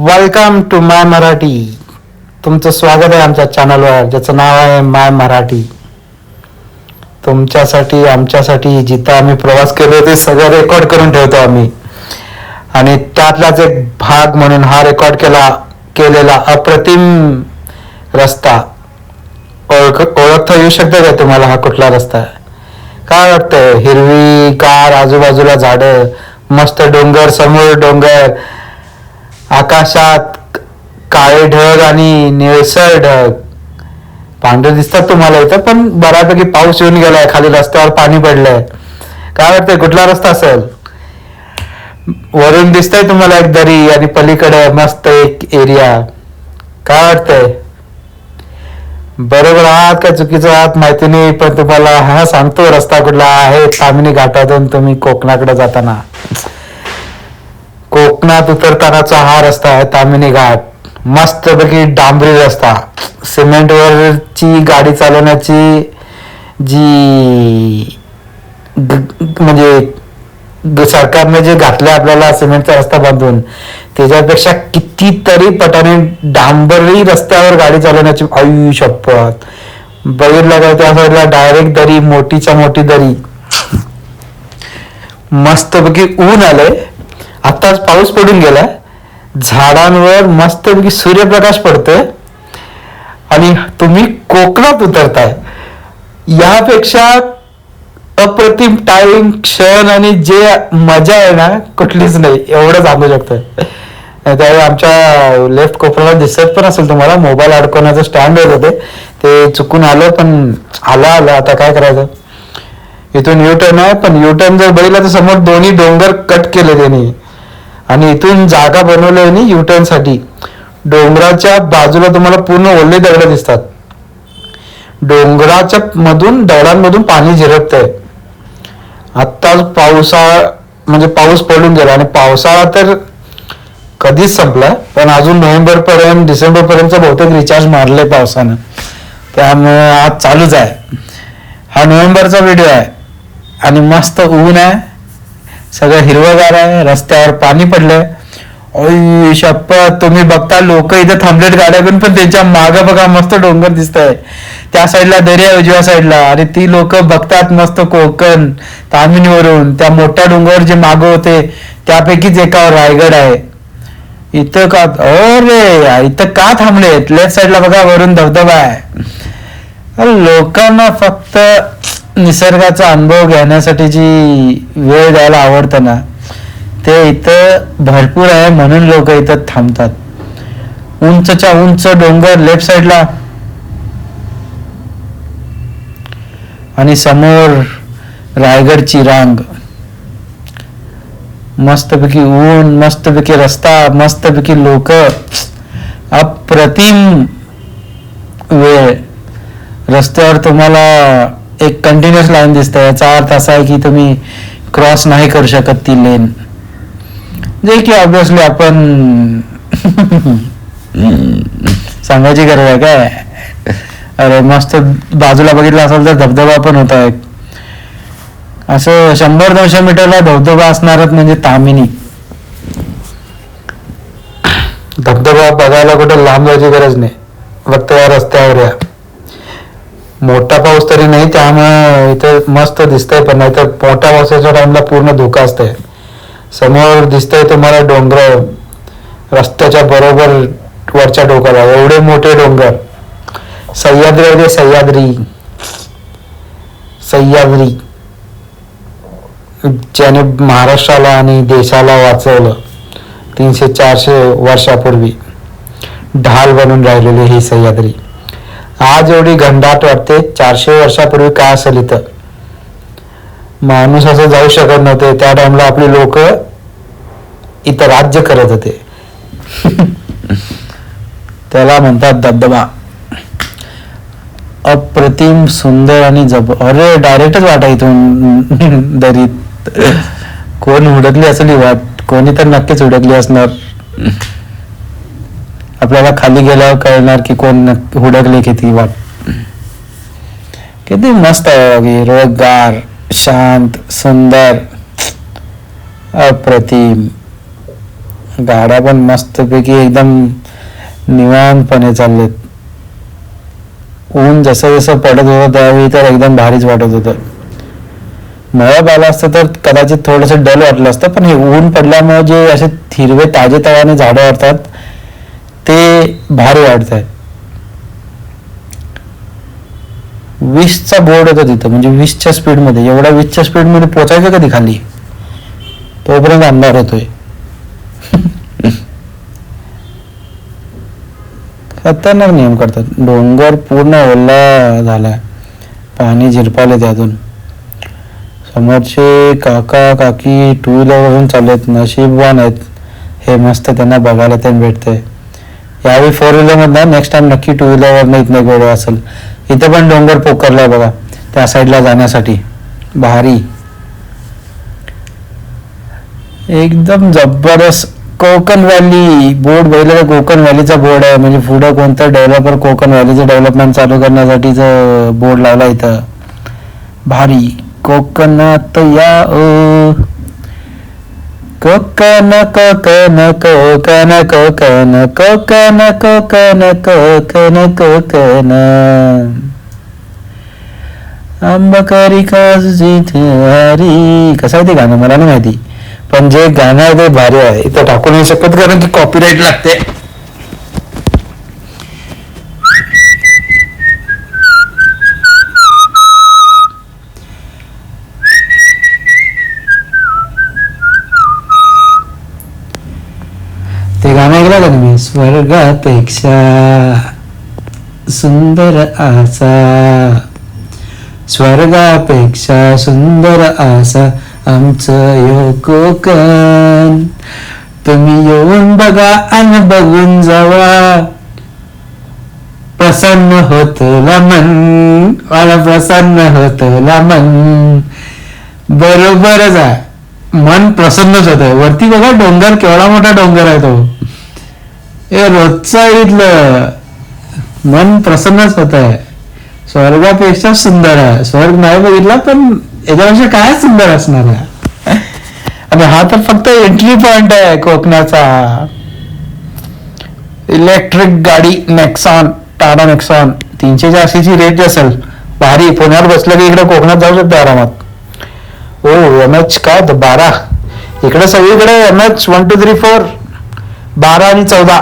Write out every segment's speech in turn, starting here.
Welcome to माय मराठी तुमचं स्वागत आहे आमच्या चॅनलवर ज्याचं नाव आहे माय मराठी तुमच्यासाठी आमच्यासाठी जिथं आम्ही प्रवास केलो ते सगळं रेकॉर्ड करून ठेवतो आम्ही. आणि त्यातलाच एक भाग म्हणून हा रेकॉर्ड केला केलेला अप्रतिम रस्ता. ओळख ओळखता येऊ शकतं का तुम्हाला हा कुठला रस्ता? आहे काय वाटतं हिरवी कार आजूबाजूला झाडं मस्त डोंगर समोर डोंगर आकाशात काळे ढग आणि निळसर ढग. पांढरे दिसतात तुम्हाला इथं पण बऱ्यापैकी पाऊस येऊन गेलाय खाली रस्त्यावर पाणी पडलंय. काय वाटतंय कुठला रस्ता असेल? वरून दिसतंय तुम्हाला एक दरी आणि पलीकडे मस्त एक एरिया. काय वाटतंय? बरोबर आहात का चुकीचं आहात? माहिती नाही पण तुम्हाला हा सांगतो रस्ता कुठला आहे. तामिनी घाटातून तुम्ही कोकणाकडे जाताना. कोकणात उतरतानाचा हा रस्ता आहे तामिनी घाट. मस्तपैकी डांबरी रस्ता. सिमेंटवरची गाडी चालवण्याची जी म्हणजे सरकारने जे घातलं आपल्याला सिमेंटचा रस्ता बांधून त्याच्यापेक्षा कितीतरी पटाने डांबरी रस्त्यावर गाडी चालवण्याची आयु शपथ. बघितलं काय त्या साईडला डायरेक्ट दरी मोठीच्या मोठी दरी. मस्तपैकी ऊन आलंय. आत्ताच पाऊस पडून गेलाय. झाडांवर मस्तपैकी सूर्यप्रकाश पडतोय. आणि तुम्ही कोकणात उतरताय. यापेक्षा अप्रतिम टाइम क्षण आणि जे मजा आहे ना कुठलीच नाही. एवढं सांगू शकतोय. त्यावेळी आमच्या लेफ्ट कोपऱ्याला दिसत पण असेल तुम्हाला. मोबाईल अडकवण्याचं स्टँड होत होते. ते चुकून आलं पण आलं आलं. आता काय करायचं? इथून यू टर्न आहे पण यू टर्न जर बघितलं तर समोर दोन्ही डोंगर कट केले त्यांनी. आणि इथून जागा बनवली आहे युटर्नसाठी. डोंगराच्या बाजूला तुम्हाला पूर्ण ओले दगड दिसतात. डोंगराच्या मधून दगडांमधून पाणी झिरपतंय. आत्ताच पावसाळा म्हणजे पाऊस पडून गेला आणि पावसाळा तर कधीच संपला पण अजून नोव्हेंबर पर्यंत डिसेंबर पर्यंत बहुतेक रिचार्ज मारले पावसानं. त्यामुळे आज चालूच आहे. हा नोव्हेंबरचा व्हिडिओ आहे. आणि मस्त ऊन आहे. सगळं हिरवगार आहे रस्त्यावर पाणी पडलंय. ओय शपथ तुम्ही बघता लोक इथं थांबलेत गाड्या घेऊन पण त्यांच्या मागं बघा मस्त डोंगर दिसत आहे त्या साईडला दर्या उजव्या साईडला. आणि ती लोक बघतात मस्त कोकण तामिनीवरून. त्या मोठ्या डोंगरावर जे मागं होते त्यापैकीच एकावर रायगड आहे. इथं का अरे इथं का थांबलेत? लेफ्ट साईडला बघा वरून धबधबा आहे. लोकांना फक्त निसर्गाचा अनुभव घेण्यासाठी जी वेळ द्यायला आवडतं ना ते इथं भरपूर आहे म्हणून लोक इथं थांबतात. उंचच्या उंच डोंगर लेफ्ट साईडला. आणि समोर रायगडची रांग. मस्तपैकी ऊन मस्तपैकी रस्ता मस्तपैकी लोक. अप्रतिम वेळ. रस्त्यावर तुम्हाला एक कंटिन्युअस लाईन दिसते याचा अर्थ असा आहे की तुम्ही क्रॉस नाही करू शकत ती लेन जे की ऑब्विसली आपण सांगायची गरज आहे काय? अरे मस्त बाजूला बघितलं असेल तर धबधबा पण होता एक. असं शंभर दोनशे मीटरला धबधबा असणारच म्हणजे तामिनी. धबधबा बघायला कुठे लांब जायची गरज नाही. फक्त या रस्त्यावर या. मोठा पाऊस तरी नाही त्यामुळे इथे मस्त दिसतंय पण नाही तर मोठ्या पावसाच्या टाइमला पूर्ण धोका असतंय. समोर दिसतंय तुम्हाला डोंगर रस्त्याच्या बरोबर वरच्या डोक्याला एवढे मोठे डोंगर. सह्याद्री आहे सह्याद्री. सह्याद्री. ज्याने महाराष्ट्राला आणि देशाला वाचवलं तीनशे चारशे वर्षापूर्वी. ढाल बनून राहिलेली ही सह्याद्री. आज एवढी घंडाट वाटते. चारशे वर्षापूर्वी काय असेल इथं? माणूस असं जाऊ शकत नव्हते. त्या टाइमला आपली लोक इथं राज्य करत होते. त्याला म्हणतात धबधबा. अप्रतिम सुंदर आणि जब अरे डायरेक्टच वाटा इथून दरीत. कोण हुडकली असेल ही वाट? कोणी तर नक्कीच हुडकली असणार. आपल्याला खाली गेल्यावर कळणार की कोण नक्की हुडकले किती वाट. किती मस्त आहे हिरवगार शांत सुंदर अप्रतिम. गाड्या पण मस्तपैकी एकदम निवांतपणे चाललेत. ऊन जसं जसं पडत होतं त्यावेळी तर एकदम भारीच वाटत होतं. मळब आला असतं तर कदाचित थोडंसं डल वाटलं असतं पण हे ऊन पडल्यामुळे जे असे हिरवे ताजे तवाने झाडं वाटतात ते भारी वाटत आहे वीसचा बोर्ड होता तिथं म्हणजे वीसच्या स्पीडमध्ये एवढ्या वीसच्या स्पीडमध्ये पोचायचं कधी खाली? तोपर्यंत अंधार होतोय. खतरनाक नियम करतात. डोंगर पूर्ण ओला झालाय. पाणी झिरपावले त्यातून समोरचे काका काकी टू व्हीलरवरून चाललेत. नशीबवान आहेत. हे मस्त त्यांना बघायला ते भेटतंय. यावेळी फोर व्हीलरमधनं नेक्स्ट टाइम नक्की टू व्हीलरवरनं इथनं गोड असेल. इथं पण डोंगर पोकरला बघा त्या साईडला जाण्यासाठी. भारी. एकदम जबरदस्त कोकण व्हॅली बोर्ड बघितलं कोकण व्हॅलीचा बोर्ड आहे. म्हणजे पुढं कोणतं डेव्हलपर कोकण व्हॅलीचं डेव्हलपमेंट चालू करण्यासाठीच बोर्ड लावला इथं. भारी. कोकणात या कोकण कोकण कोकण कोकण कोकण कोकण कोकण कोकण. आंबकरी काजची हरी. कसं आहे ते गाणं? मला नाही माहिती. पण जे गाणं आहे ते भारी आहे. इथं टाकू नाही शकत कारण की कॉपीराईट लागते. स्वर्गापेक्षा सुंदर आसा. स्वर्गापेक्षा सुंदर आसा आमचं यो कोकण. तुम्ही येऊन बघा आणि बघून जावा. प्रसन्न होत मन मला प्रसन्न होत मन बरोबरच आहे मन प्रसन्नच होत वरती बघा डोंगर केवढा मोठा डोंगर आहे तो. हे रोजचं इथलं. मन प्रसन्नच होत आहे स्वर्गापेक्षा सुंदर आहे. स्वर्ग नाही बघितला पण याच्यापेक्षा काय सुंदर असणार आहे? आणि हा तर फक्त एंट्री पॉइंट आहे कोकणाचा. इलेक्ट्रिक गाडी नेक्सॉन टाटा नेक्सॉन तीनशे चारशेची रेट असेल. भारी पुण्यात बसलं की इकडे कोकणात जाऊ शकतो आरामात. हो एम एच काय बारा. इकडे सगळीकडे M H one two three four बारा आणि चौदा.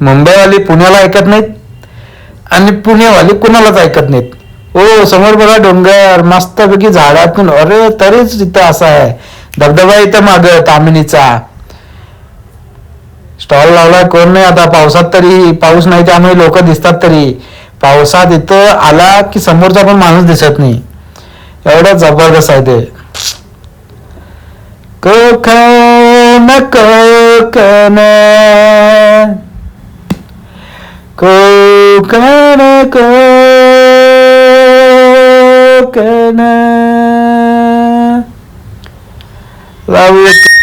मुंबईवाली पुण्याला ऐकत नाहीत आणि पुणेवाली कुणालाच ऐकत नाहीत. हो समोर बघा डोंगर मस्तपैकी झाडातून. अरे तरीच इथं असं आहे. धबधबा इथं माग तामिनीचा. स्टॉल लावला कोण नाही आता? पावसात तरी पाऊस नाही त्यामुळे लोक दिसतात तरी. पावसात इथं आला की समोरचा पण माणूस दिसत नाही. एवढं जबरदस्त आहे ते. Konkan Konkan. Coconut, coconut. Love you.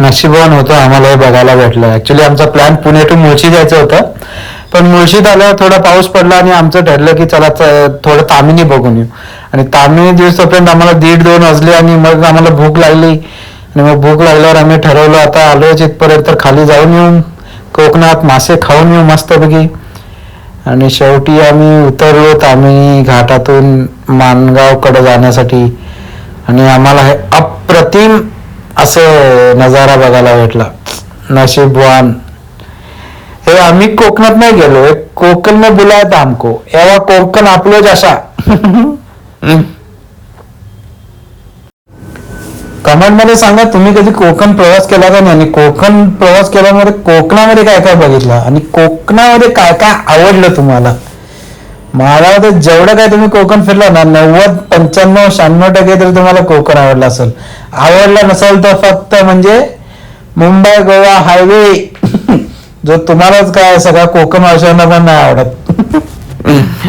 नशिबवान होतं आम्हाला हे बघायला भेटलं. ऍक्च्युली आमचा प्लॅन पुणे टू मुळशी जायचं होतं. पण मुळशीत आल्यावर थोडा पाऊस पडला आणि आमचं ठरलं की चला थोडं तामिनी बघून येऊ. आणि तामिनी दिवसापर्यंत आम्हाला दीड दोन वाजले आणि मग आम्हाला भूक लागली. आणि मग भूक लागल्यावर आम्ही ठरवलं आता आलोच इथपर्यंत तर खाली जाऊन येऊ. कोकणात मासे खाऊन येऊ मस्तपैकी. आणि शेवटी आम्ही उतरलो तामिनी घाटातून माणगावकडे जाण्यासाठी. आणि आम्हाला हे अप्रतिम असं नजारा बघायला भेटला. नशीबवान. हे आम्ही कोकणात नाही गेलो. कोकण ने बुलायत आमको. एवढा कोकण आपलोच जसा. कमेंटमध्ये सांगा तुम्ही कधी कोकण प्रवास केला का नाही? आणि कोकण प्रवास केल्यामुळे कोकणामध्ये काय काय बघितलं? आणि कोकणामध्ये काय काय आवडलं तुम्हाला? मला जेवढं काय तुम्ही कोकण फिरला ना नव्वद पंच्याण्णव शहाण्णव टक्के तरी तुम्हाला कोकण आवडलं असेल. आवडलं नसेल तर फक्त म्हणजे मुंबई गोवा हायवे जो तुम्हालाच काय सगळ्या कोकण वाशांना पण नाही आवडत.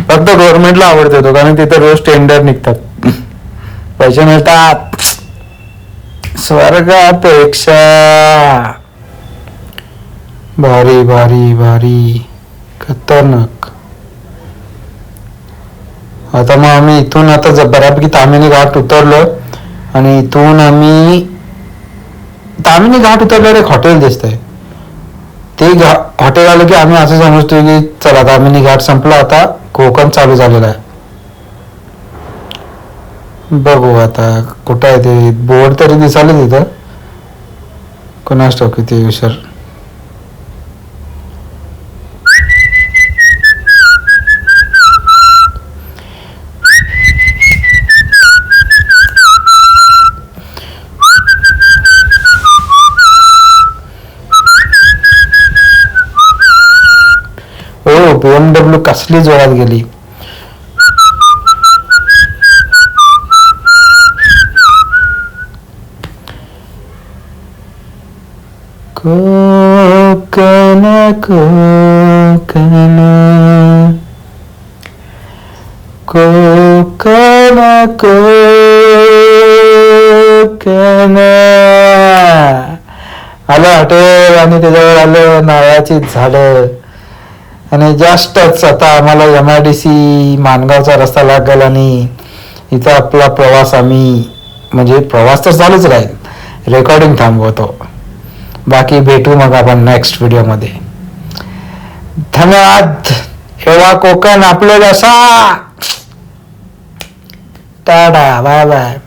फक्त गव्हर्नमेंटला आवडते तो कारण तिथे रोज टेंडर निघतात. पैसे मिळतात. स्वर्गापेक्षा भारी भारी भारी खतरनाक. आता मग आम्ही इथून आता ज- बऱ्यापैकी तामिनी घाट उतरलो आणि इथून आम्ही तामिनी घाट उतरल्यावर एक हॉटेल दिसतंय. ते घा हॉटेल आलं की आम्ही असं समजतो की चला तामिनी घाट संपला आता कोकण चालू झालेला आहे. बघू आता कुठं आहे ते. बोर्ड तरी दिसायला तिथं. कोणास ठाऊक किती विसर वन डब्ल्यू कसली जोरात गेली? कोकण कोकण. कोकण कोकण. आलं हॉटेल आणि त्याच्यावर आलं नारळाची झाडं आणि जास्तच आता आम्हाला एम आय डी सी मानगावचा रस्ता लागेल आणि इथं आपला प्रवास आम्ही म्हणजे प्रवास तर चालूच राहील. रेकॉर्डिंग थांबवतो. बाकी भेटू मग आपण नेक्स्ट व्हिडिओमध्ये धन्यवाद. एवढा कोकण आपलं जसा. Tata bye bye.